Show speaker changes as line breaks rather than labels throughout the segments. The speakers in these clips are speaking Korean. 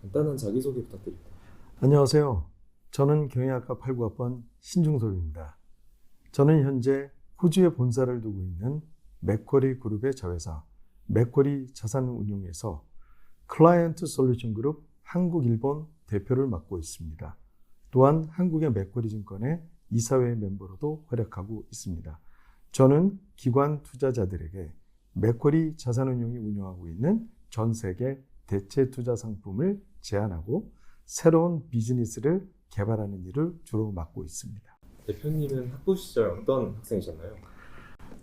간단한 자기소개 부탁드립니다.
안녕하세요. 저는 경영학과 89학번 신중섭입니다. 저는 현재 호주에 본사를 두고 있는 맥쿼리 그룹의 자회사 맥쿼리 자산운용에서 클라이언트 솔루션 그룹 한국 일본 대표를 맡고 있습니다. 또한 한국의 맥쿼리 증권의 이사회 멤버로도 활약하고 있습니다. 저는 기관 투자자들에게 맥쿼리 자산운용이 운영하고 있는 전 세계 대체 투자 상품을 제안하고 새로운 비즈니스를 개발하는 일을 주로 맡고 있습니다.
대표님은 학부 시절 어떤 학생이셨나요?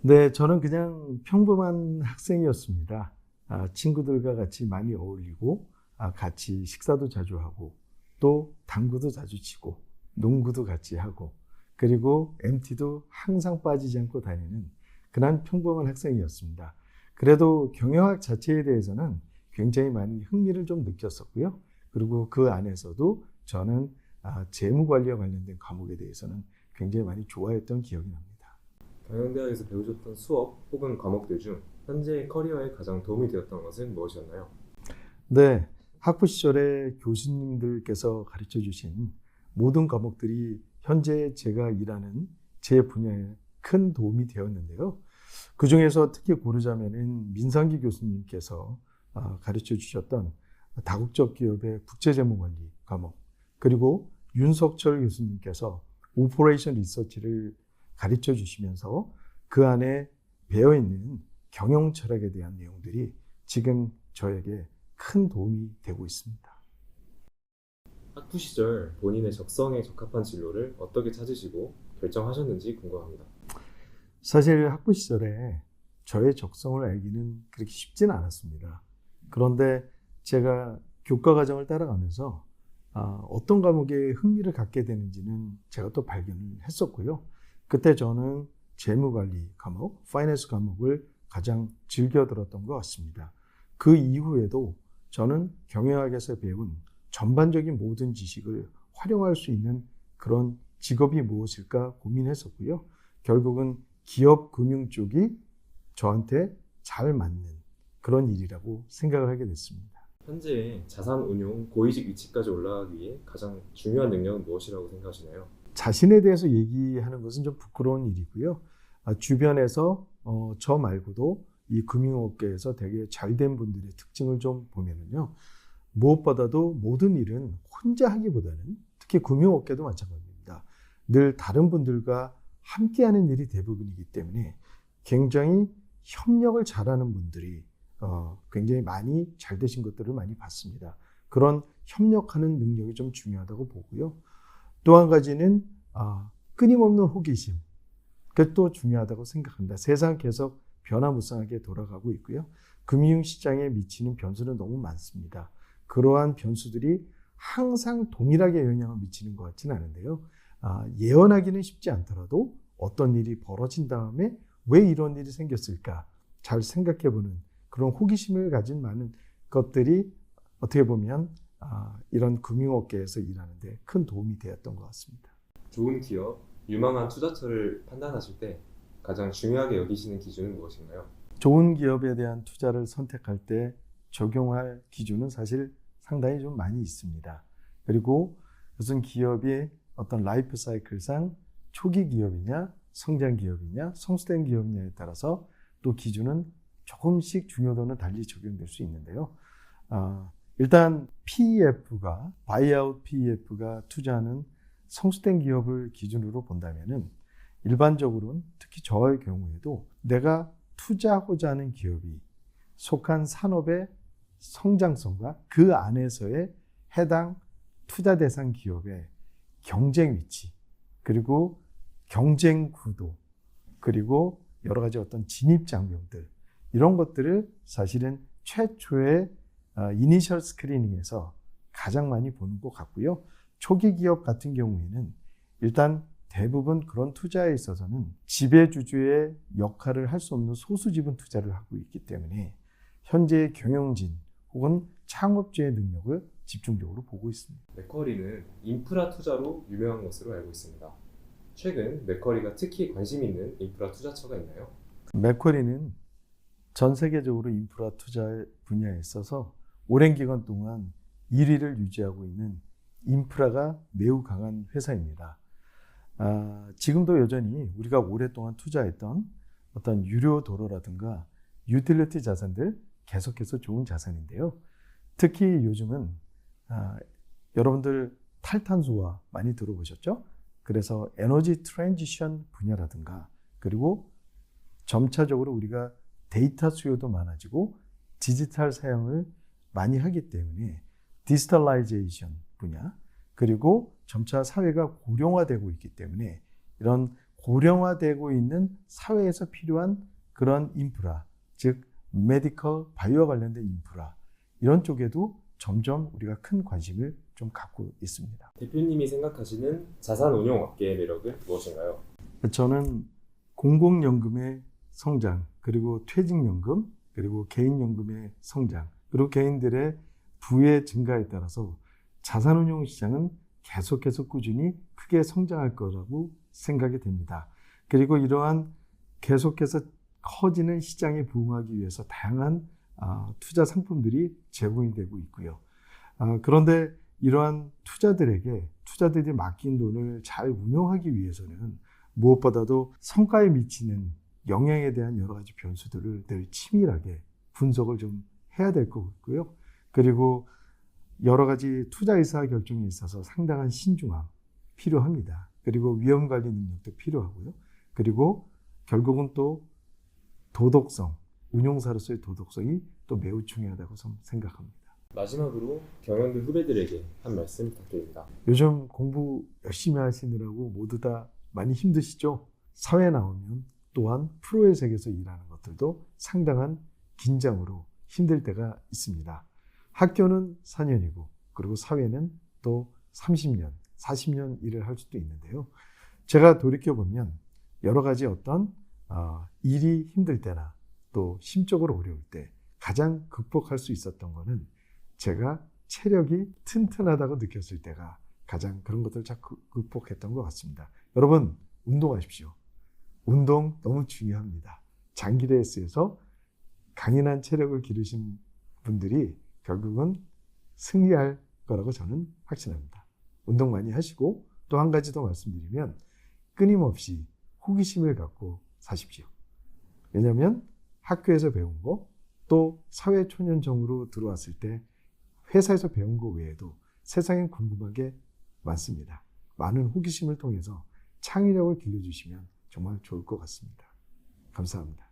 네, 저는 그냥 평범한 학생이었습니다. 아, 친구들과 같이 많이 어울리고 아, 같이 식사도 자주 하고 또 당구도 자주 치고 농구도 같이 하고 그리고 MT도 항상 빠지지 않고 다니는 그런 평범한 학생이었습니다. 그래도 경영학 자체에 대해서는 굉장히 많이 흥미를 좀 느꼈었고요. 그리고 그 안에서도 저는 아, 재무 관리와 관련된 과목에 대해서는 굉장히 많이 좋아했던 기억이 납니다.
경영대학에서 배우셨던 수업 혹은 과목들 중 현재 커리어에 가장 도움이 되었던 것은 무엇이었나요?
네, 학부 시절에 교수님들께서 가르쳐 주신 모든 과목들이 현재 제가 일하는 제 분야에 큰 도움이 되었는데요. 그 중에서 특히 고르자면은 민상기 교수님께서 아, 가르쳐 주셨던 다국적 기업의 국제재무관리 과목, 그리고 윤석철 교수님께서 오퍼레이션 리서치를 가르쳐 주시면서 그 안에 배어 있는 경영 철학에 대한 내용들이 지금 저에게 큰 도움이 되고 있습니다.
학부 시절 본인의 적성에 적합한 진로를 어떻게 찾으시고 결정하셨는지 궁금합니다.
사실 학부 시절에 저의 적성을 알기는 그렇게 쉽지는 않았습니다. 그런데 제가 교과 과정을 따라가면서 아, 어떤 과목에 흥미를 갖게 되는지는 제가 또 발견을 했었고요. 그때 저는 재무관리 과목, 파이낸스 과목을 가장 즐겨 들었던 것 같습니다. 그 이후에도 저는 경영학에서 배운 전반적인 모든 지식을 활용할 수 있는 그런 직업이 무엇일까 고민했었고요. 결국은 기업 금융 쪽이 저한테 잘 맞는 그런 일이라고 생각을 하게 됐습니다.
현재 자산 운용 고위직 위치까지 올라가기 위해 가장 중요한 능력은 무엇이라고 생각하시나요?
자신에 대해서 얘기하는 것은 좀 부끄러운 일이고요. 아, 주변에서 어, 저 말고도 이 금융업계에서 되게 잘된 분들의 특징을 좀 보면은요. 무엇보다도 모든 일은 혼자 하기보다는 특히 금융업계도 마찬가지입니다. 늘 다른 분들과 함께하는 일이 대부분이기 때문에 굉장히 협력을 잘하는 분들이 어, 굉장히 많이 잘 되신 것들을 많이 봤습니다. 그런 협력하는 능력이 좀 중요하다고 보고요. 또 한 가지는 아, 끊임없는 호기심. 그것도 중요하다고 생각합니다. 세상 계속 변화무쌍하게 돌아가고 있고요. 금융시장에 미치는 변수는 너무 많습니다. 그러한 변수들이 항상 동일하게 영향을 미치는 것 같지는 않은데요. 아, 예언하기는 쉽지 않더라도 어떤 일이 벌어진 다음에 왜 이런 일이 생겼을까 잘 생각해보는 그런 호기심을 가진 많은 것들이 어떻게 보면 아, 이런 금융업계에서 일하는데 큰 도움이 되었던 것 같습니다.
좋은 기업, 유망한 투자처를 판단하실 때 가장 중요하게 여기시는 기준은 무엇인가요?
좋은 기업에 대한 투자를 선택할 때 적용할 기준은 사실 상당히 좀 많이 있습니다. 그리고 무슨 기업이 어떤 라이프 사이클상 초기 기업이냐, 성장 기업이냐, 성수된 기업이냐에 따라서 또 기준은 조금씩 중요도는 달리 적용될 수 있는데요. 아, 일단 PEF가 바이아웃 PEF가 투자하는 성수된 기업을 기준으로 본다면은 일반적으로는 특히 저의 경우에도 내가 투자하고자 하는 기업이 속한 산업의 성장성과 그 안에서의 해당 투자 대상 기업의 경쟁 위치, 그리고 경쟁 구도, 그리고 여러 가지 어떤 진입 장벽들, 이런 것들을 사실은 최초의 이니셜 스크리닝에서 가장 많이 보는 것 같고요. 초기 기업 같은 경우에는 일단 대부분 그런 투자에 있어서는 지배주주의 역할을 할 수 없는 소수 지분 투자를 하고 있기 때문에 현재의 경영진 혹은 창업주의 능력을 집중적으로 보고 있습니다.
맥커리는 인프라 투자로 유명한 것으로 알고 있습니다. 최근 맥커리가 특히 관심 있는 인프라 투자처가 있나요?
맥쿼리는 전 세계적으로 인프라 투자 분야에 있어서 오랜 기간 동안 1위를 유지하고 있는 인프라가 매우 강한 회사입니다. 아, 지금도 여전히 우리가 오랫동안 투자했던 어떤 유료 도로라든가 유틸리티 자산들 계속해서 좋은 자산인데요. 특히 요즘은 아, 여러분들 탈탄소화 많이 들어보셨죠? 그래서 에너지 트랜지션 분야라든가 그리고 점차적으로 우리가 데이터 수요도 많아지고 디지털 사용을 많이 하기 때문에 디지털라이제이션 분야 그리고 점차 사회가 고령화되고 있기 때문에 이런 고령화되고 있는 사회에서 필요한 그런 인프라 즉 메디컬 바이오와 관련된 인프라 이런 쪽에도 점점 우리가 큰 관심을 좀 갖고 있습니다.
대표님이 생각하시는 자산 운용 업계의 매력은 무엇인가요?
저는 공공연금의 성장, 그리고 퇴직연금, 그리고 개인연금의 성장, 그리고 개인들의 부의 증가에 따라서 자산운용 시장은 계속해서 꾸준히 크게 성장할 거라고 생각이 됩니다. 그리고 이러한 계속해서 커지는 시장에 부응하기 위해서 다양한 아, 투자 상품들이 제공이 되고 있고요. 아, 그런데 이러한 투자들에게 투자들이 맡긴 돈을 잘 운용하기 위해서는 무엇보다도 성과에 미치는 영향에 대한 여러 가지 변수들을 늘 치밀하게 분석을 좀 해야 될 것 같고요. 그리고 여러 가지 투자 의사 결정에 있어서 상당한 신중함 필요합니다. 그리고 위험 관리 능력도 필요하고요. 그리고 결국은 또 도덕성, 운용사로서의 도덕성이 또 매우 중요하다고 생각합니다.
마지막으로 경영대 후배들에게 한 말씀 부탁드립니다.
요즘 공부 열심히 하시느라고 모두 다 많이 힘드시죠? 사회 나오면 또한 프로의 세계에서 일하는 것들도 상당한 긴장으로 힘들 때가 있습니다. 학교는 4년이고 그리고 사회는 또 30년, 40년 일을 할 수도 있는데요. 제가 돌이켜 보면 여러 가지 어떤 어, 일이 힘들 때나 또 심적으로 어려울 때 가장 극복할 수 있었던 거는 제가 체력이 튼튼하다고 느꼈을 때가 가장 그런 것들을 잘 극복했던 것 같습니다. 여러분 운동하십시오. 운동 너무 중요합니다. 장기 레이스에서 강인한 체력을 기르신 분들이 결국은 승리할 거라고 저는 확신합니다. 운동 많이 하시고 또 한 가지 더 말씀드리면 끊임없이 호기심을 갖고 사십시오. 왜냐하면 학교에서 배운 거 또 사회 초년정으로 들어왔을 때 회사에서 배운 거 외에도 세상엔 궁금한 게 많습니다. 많은 호기심을 통해서 창의력을 길러주시면 정말 좋을 것 같습니다. 감사합니다.